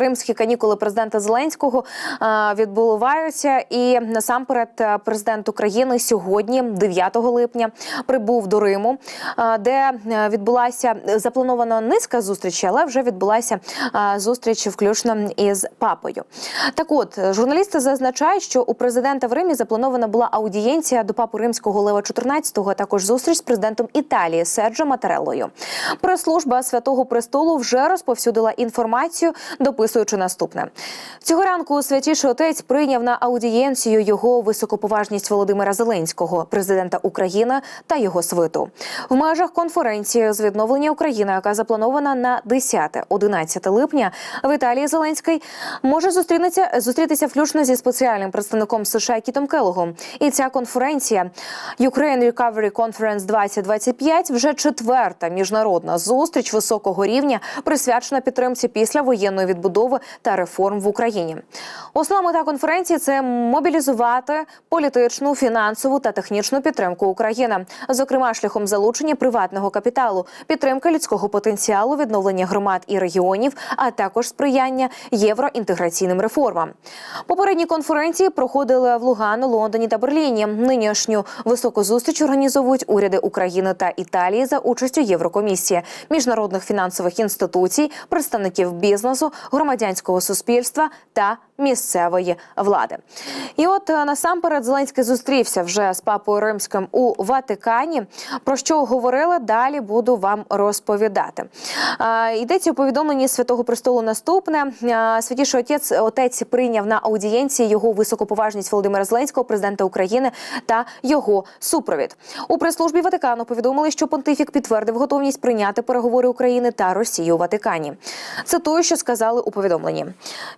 Римські канікули президента Зеленського відбуваються, і насамперед е, президент України сьогодні, 9 липня, прибув до Риму, де е, відбулася запланована низка зустрічей, але вже відбулася е, зустріч включно із папою. Так, от журналісти зазначають, що у президента в Римі запланована була аудієнція до папи римського Лева XIV, а також зустріч з президентом Італії Серджо Матереллою. Прес-служба Святого Престолу вже розповсюдила інформацію, дописуючи наступне. Цього ранку святіший отець прийняв на аудієнцію його високоповажність Володимира Зеленського, президента України та його свиту. В межах конференції з відновлення України, яка запланована на 10-11 липня, в Італії Зеленський може зустрінеться зустрітися включно зі спеціальним представником США Кітом Келогом. І ця конференція Ukraine Recovery Conference 2025 вже четверта міжнародна зустріч високого рівня, присвячена підтримці після воєнної відбудови та реформ в Україні. Основна мета конференції це мобілізувати політичну, фінансову та технічну підтримку України, зокрема шляхом залучення приватного капіталу, підтримки людського потенціалу, відновлення громад і регіонів, а також сприяння євроінтеграційним реформам. Попередні конференції проходили в Лугану, Лондоні та Берліні. Нинішню високу зустріч організовують уряди України та Італії за участю Єврокомісії, міжнародних фінансових інституцій, представників бізнесу, громадянського суспільства та місцевої влади. І от е, насамперед Зеленський зустрівся вже з папою римським у Ватикані. Про що говорили далі? Буду вам розповідати. Е, Йдеться у повідомленні святого престолу. Наступне Е, святіший отець отець прийняв на аудієнції його високоповажність Володимира Зеленського, президента України та його супровід. У прес-службі Ватикану повідомили, що понтифік підтвердив готовність прийняти переговори України та Росії у Ватикані. Цитую, що сказали у повідомленні.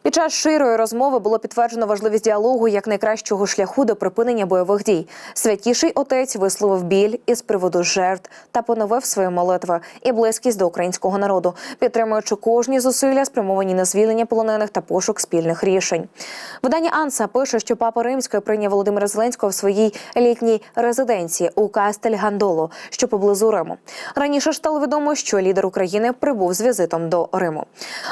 Під час широї розмови було підтверджено важливість діалогу як найкращого шляху до припинення бойових дій. Святіший отець висловив біль із приводу жертв та поновив свої молитви і близькість до українського народу, підтримуючи кожні зусилля, спрямовані на звільнення полонених та пошук спільних рішень. Видання Анса пише, що папа Римський прийняв Володимира Зеленського в своїй літній резиденції у Кастель Гандоло, що поблизу Риму. Раніше ж стало відомо, що лідер України прибув з візитом до Риму.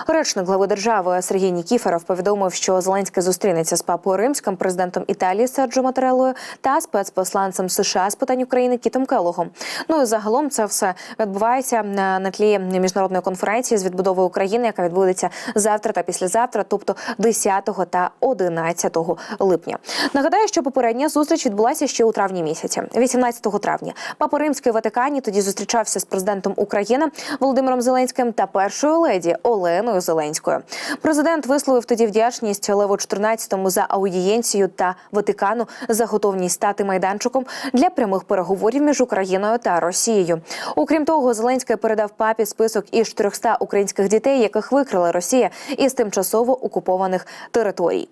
Речник глави держави Сергій Нікіферов повідомив, що Зеленський зустрінеться з папою римським, президентом Італії Серджо Матерелою та спецпосланцем США з питань України Кітом Келогом. Ну і загалом це все відбувається на тлі міжнародної конференції з відбудови України, яка відбудеться завтра та післязавтра, тобто 10 та 11 липня. Нагадаю, що попередня зустріч відбулася ще у травні місяці, 18 травня. Папа Римський в Ватикані тоді зустрічався з президентом України Володимиром Зеленським та першою леді Оленою Зеленською. Президент висловив тоді вдячність Леву XIV за аудієнцію та Ватикану за готовність стати майданчиком для прямих переговорів між Україною та Росією. Окрім того, Зеленський передав папі список із 400 українських дітей, яких викрила Росія із тимчасово окупованих територій.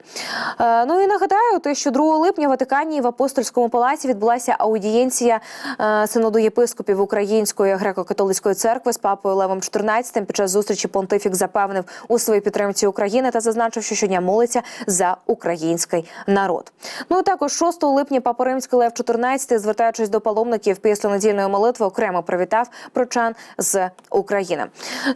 Е, ну і нагадаю, те, що 2 липня в Ватикані в апостольському палаці відбулася аудієнція е, синоду єпископів Української греко-католицької церкви з папою Левом XIV. Під час зустрічі понтифік запевнив у своїй підтримці України та зазначив, що щодня молиться за український народ. Ну і також 6 липня папа Римський Лев XIV, звертаючись до паломників після недільної молитви, окремо привітав прочан з України.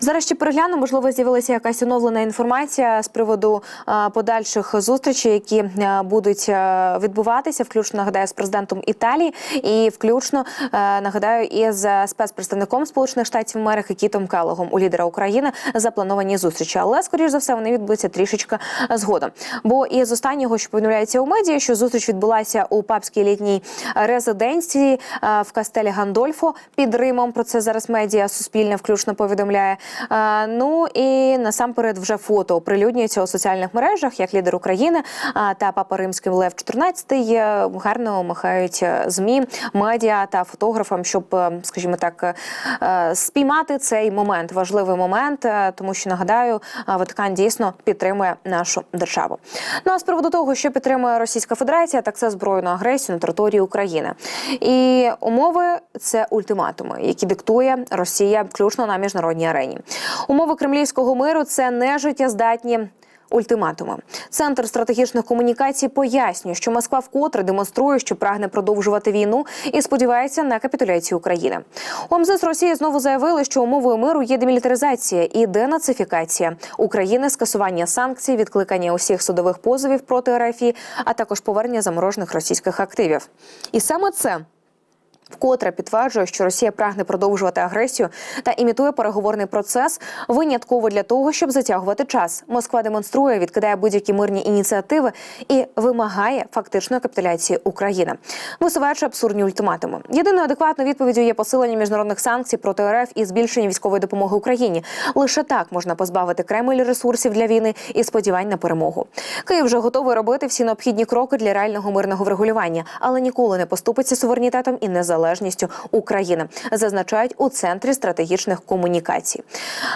Зараз ще перегляну, можливо, з'явилася якась оновлена інформація з приводу е, подальших зустрічей, які е, будуть е, відбуватися, включно нагадаю з президентом Італії, і включно нагадаю із спецпредставником Сполучених Штатів Америки Кітом Келлогом у лідера України заплановані зустрічі. Але скоріш за все вони відбудуться трішечки згодом. Бо із останнього, що повідомляється у медіа, що зустріч відбулася у папській літній резиденції е, в Кастелі Гандольфо під Римом. Про це зараз медіа суспільне включно повідомляє. Е, Ну і насамперед вже фото оприлюднюється у соціальних мережах як лідер України та папа римський Лев XIV е, гарно махають змі, медіа та фотографам, щоб, скажімо так, спіймати цей момент, важливий момент, тому що нагадаю, Ватикан дійсно підтримує нашу державу. Ну а з приводу того, що підтримує Російська Федерація, так це збройну агресію на території України. І умови це ультиматуми, які диктує Росія включно на міжнародній арені. Умови кремлівського миру це не життєздатні ультиматуми. Центр стратегічних комунікацій пояснює, що Москва вкотре демонструє, що прагне продовжувати війну і сподівається на капітуляцію України. У Росії знову заявили, що умовою миру є демілітаризація і денацифікація України, скасування санкцій, відкликання усіх судових позовів проти РФ, а також повернення заморожених російських активів. І саме це. Вкотре підтверджує, що Росія прагне продовжувати агресію та імітує переговорний процес винятково для того, щоб затягувати час. Москва демонструє, відкидає будь-які мирні ініціативи і вимагає фактичної капітуляції України, висуваючи абсурдні ультиматуми. Єдиною адекватною відповіддю є посилення міжнародних санкцій проти РФ і збільшення військової допомоги Україні. Лише так можна позбавити Кремль ресурсів для війни і сподівань на перемогу. Київ вже готовий робити всі необхідні кроки для реального мирного врегулювання, але ніколи не поступиться суверенітетом і незалежністю України, зазначають у центрі стратегічних комунікацій.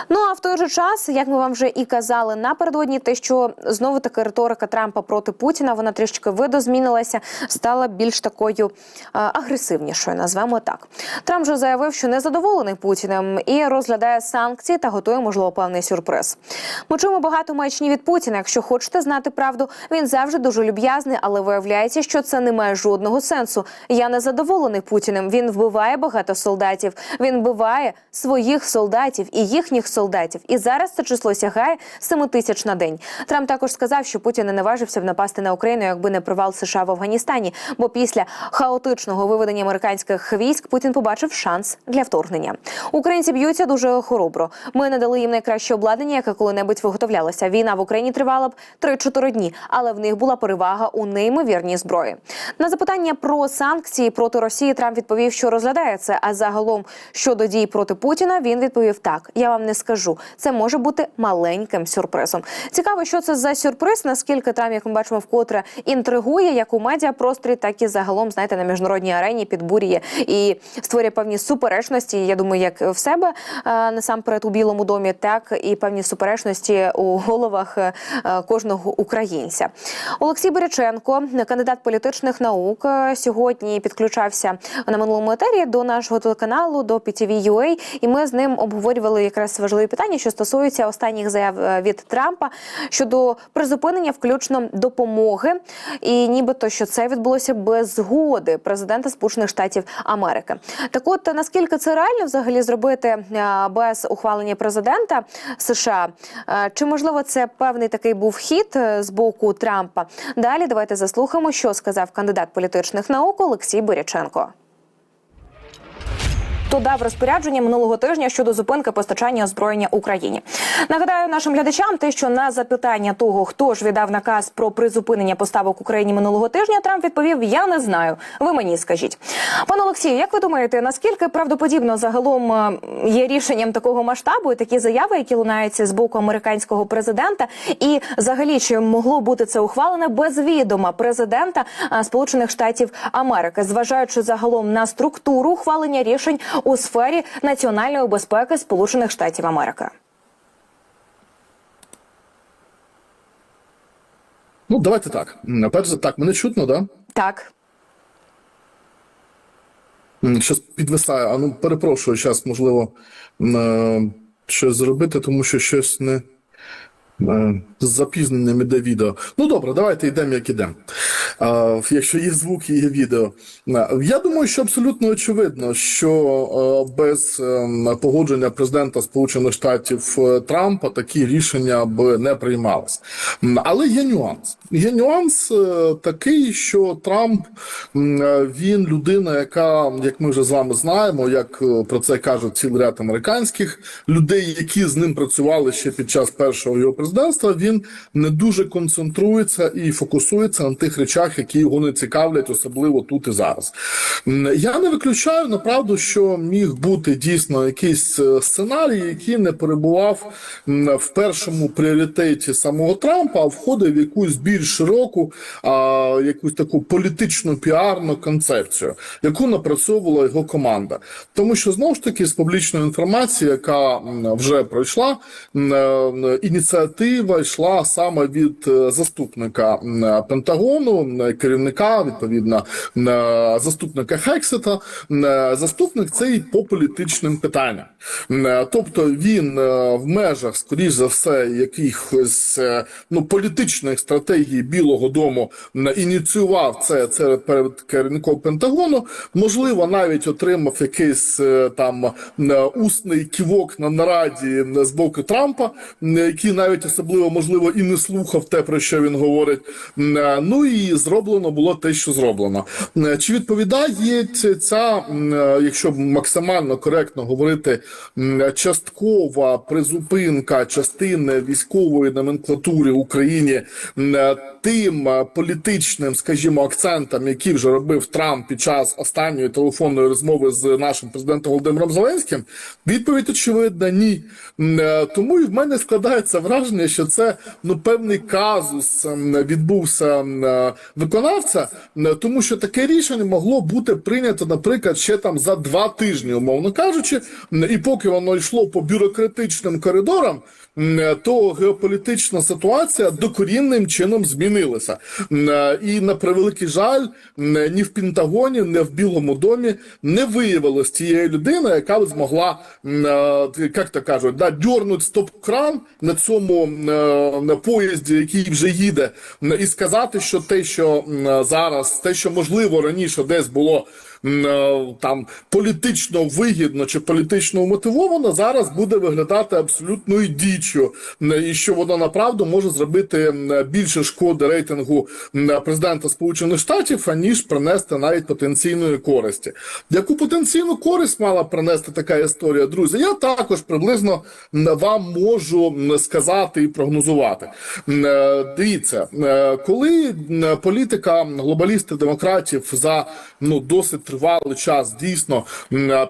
Ну а в той же час, як ми вам вже і казали напередодні, те, що знову таки риторика Трампа проти Путіна, вона трішки видозмінилася, стала більш такою агресивнішою. Назвемо так. Трамп вже заявив, що не задоволений Путіним і розглядає санкції та готує можливо певний сюрприз. Ми чуємо багато маячні від Путіна. Якщо хочете знати правду, він завжди дуже люб'язний, але виявляється, що це не має жодного сенсу. Я не задоволений Путіним. Він вбиває багато солдатів. Він вбиває своїх солдатів і їхніх солдатів. І зараз це число сягає 7 тисяч на день. Трамп також сказав, що Путін не наважився б напасти на Україну, якби не провал США в Афганістані. Бо після хаотичного виведення американських військ Путін побачив шанс для вторгнення. Українці б'ються дуже хоробро. Ми надали їм найкраще обладнання, яке коли-небудь виготовлялося. Війна в Україні тривала б 3-4 дні, але в них була перевага у неймовірній зброї. На запитання про санкції проти Росії Трамп відповів, що розглядає це. А загалом щодо дій проти Путіна він відповів так: я вам не скажу. Це може бути маленьким сюрпризом. Цікаво, що це за сюрприз. Наскільки там, як ми бачимо, вкотре інтригує як у медіапросторі, так і загалом знаєте на міжнародній арені підбурює і створює певні суперечності. Я думаю, як в себе насамперед у Білому домі, так і певні суперечності у головах е, кожного українця. Олексій Береченко, кандидат політичних наук, е, сьогодні підключався на минулому етері до нашого телеканалу до PTV.ua, і ми з ним обговорювали якраз важливі питання, що стосуються останніх заяв е, від Трампа щодо призупинення включно допомоги, і нібито що це відбулося без згоди президента Сполучених Штатів Америки. Так, от наскільки це реально взагалі зробити е, без ухвалення президента США? Е, Чи можливо це певний такий був хід з боку Трампа? Далі давайте заслухаємо, що сказав кандидат політичних наук Олексій Боряченко. То дав розпорядження минулого тижня щодо зупинки постачання озброєння Україні. Нагадаю нашим глядачам, те, що на запитання того, хто ж віддав наказ про призупинення поставок Україні минулого тижня, Трамп відповів: Я не знаю. Ви мені скажіть, пане Олексію, як ви думаєте, наскільки правдоподібно загалом е, є рішенням такого масштабу і такі заяви, які лунаються з боку американського президента, і взагалі чи могло бути це ухвалене без відома президента е, Сполучених Штатів Америки, зважаючи загалом на структуру ухвалення рішень у сфері національної безпеки Сполучених Штатів Америки? Ну, давайте так. Перш за так, мене чутно, да? Так. Щось підвисаю, А ну перепрошую, зараз можливо е, щось зробити, тому що щось не з запізненням іде відео. Ну добре, давайте йдемо, як ідемо. Е, Якщо є звук є відео. Е, Я думаю, що абсолютно очевидно, що е, без е, погодження президента Сполучених Штатів е, Трампа такі рішення б не приймалися. Але є нюанс. Є нюанс е, такий, що Трамп е, він людина, яка, як ми вже з вами знаємо, як е, про це кажуть цілий ряд американських людей, які з ним працювали ще під час першого його президентства, він не дуже концентрується і фокусується на тих речах, які його не цікавлять, особливо тут і зараз. Я не виключаю направду, що міг бути дійсно якийсь е, сценарій, який не перебував в першому пріоритеті самого Трампа, а входив в якусь більш широку, а, якусь таку політичну піарну концепцію, яку напрацьовувала його команда. Тому що знову ж таки з публічної інформації, яка вже пройшла, е, ініціатива йшла саме від е, заступника Пентагону, м, керівника, відповідно, е, заступника Хексета. Е, Заступник цей по політичним питанням. Е, Тобто він е, в межах, скоріш за все, якихось е, ну, політичних стратегій Білого Дому ініціював це, це перед керівником Пентагону. Можливо, навіть отримав якийсь там усний ківок на нараді з боку Трампа, який навіть особливо можливо і не слухав те, про що він говорить. Ну і зроблено було те, що зроблено. Чи відповідає ця, якщо максимально коректно говорити, часткова призупинка частини військової номенклатури в Україні тим політичним, скажімо, акцентам, які вже робив Трамп під час останньої телефонної розмови з нашим президентом Володимиром Зеленським? Відповідь очевидна ні. Е, Тому і в мене складається враження, що це ну певний казус відбувся е, виконавця, тому що таке рішення могло бути прийнято, наприклад, ще там за два тижні, умовно кажучи, і поки воно йшло по бюрократичним коридорам, то геополітична ситуація докорінним чином змінилася. Е, І на превеликий жаль, ні в Пентагоні, ні в Білому домі не виявилось тієї людини, яка б змогла, е, як то кажуть, да, дьорнути стоп-кран на цьому е, на поїзді, який вже їде, і сказати, що те, що зараз, те, що можливо раніше десь було там політично вигідно чи політично мотивовано, зараз буде виглядати абсолютною діччю, і що воно направду може зробити більше шкоди рейтингу президента Сполучених Штатів, аніж принести навіть потенційної користі. Яку потенційну користь мала принести така історія, друзі? Я також приблизно вам можу сказати і прогнозувати. Е, Дивіться, е, коли політика глобалістів демократів за ну досить тривалий час дійсно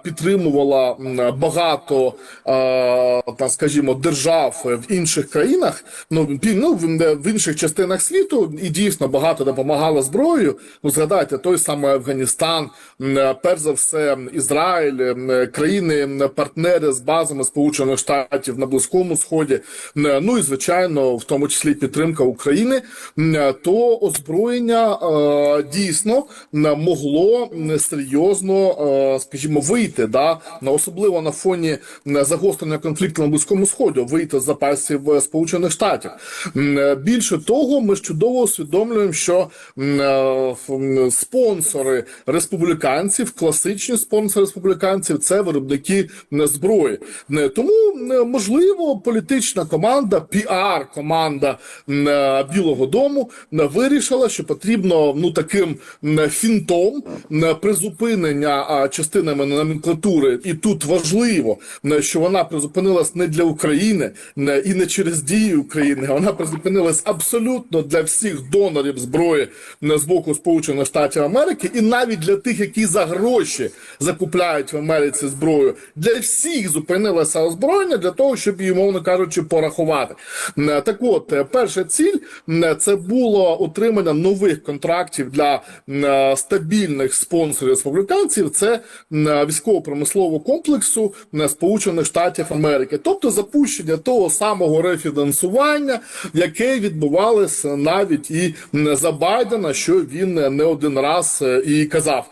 підтримувала багато е, та скажімо держав в інших країнах, ну ну в інших частинах світу, і дійсно багато допомагала зброєю. Ну згадайте той самий Афганістан, перш за все Ізраїль, країни партнери з базами Сполучених Штатів на Близькому Сході. Ну і звичайно, в тому числі підтримка України, то озброєння е, дійсно могло серйозно, е, скажімо, вийти да на особливо на фоні загострення конфлікту на Близькому Сході, вийти з запасів е, Сполучених Штатів. Е, Більше того, ми чудово усвідомлюємо, що спонсори республіканців, класичні спонсори республіканців, це виробники зброї. Тому можливо політична команда, піар-команда е, Білого Дому вирішила, що потрібно ну таким фінтом м, призупинення частинами номенклатури, і тут важливо, що вона призупинилась не для України м, і не через дії України, вона призупинилась абсолютно для всіх донорів зброї з боку Сполучених Штатів Америки, і навіть для тих, які за гроші закупляють в Америці зброю, для всіх зупинилося озброєння для того, щоб її, мовно кажучи, порахувати. М, Так от, е, перша ціль м, це було отримання нових контрактів для е, стабільних спонсорів республіканців. Це е, військово-промислового комплексу м, Сполучених Штатів Америки, тобто запущення того самого рефінансування, яке відбувалося навіть і за Байдена, що він е, не один раз е, і казав,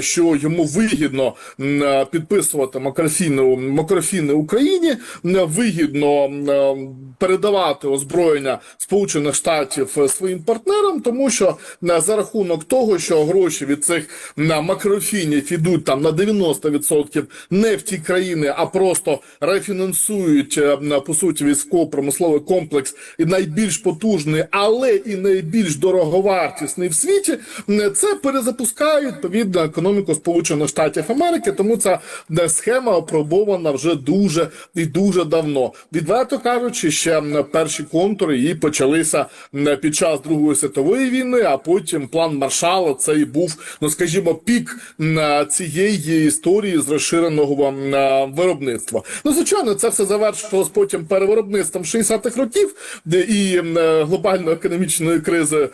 що йому вигідно е, підписувати макрофіни, макрофіни Україні, вигідно е, передавати озброєння Сполучених Штатів е, своїм партнерам, тому що е, за рахунок того, що гроші від цих м, макрофінів ідуть там на 90% не в ті країни, а просто рефінансують е, по суті військово-промисловий комплекс і найбільш потужний, але і найбільш дороговартісний в світі. Це перезапускає відповідно економіку Сполучених Штатів Америки, тому ця е, схема опробована вже дуже і дуже давно. Відверто кажучи, ще перші контури її почалися м, під час Другої світової війни, а потім план Маршала це і був, ну скажімо, пік м, цієї історії з розширеного виробництва. Ну, звичайно, це все завершилось потім перевиробництвом 60-х років і м, глобальної економічної кризи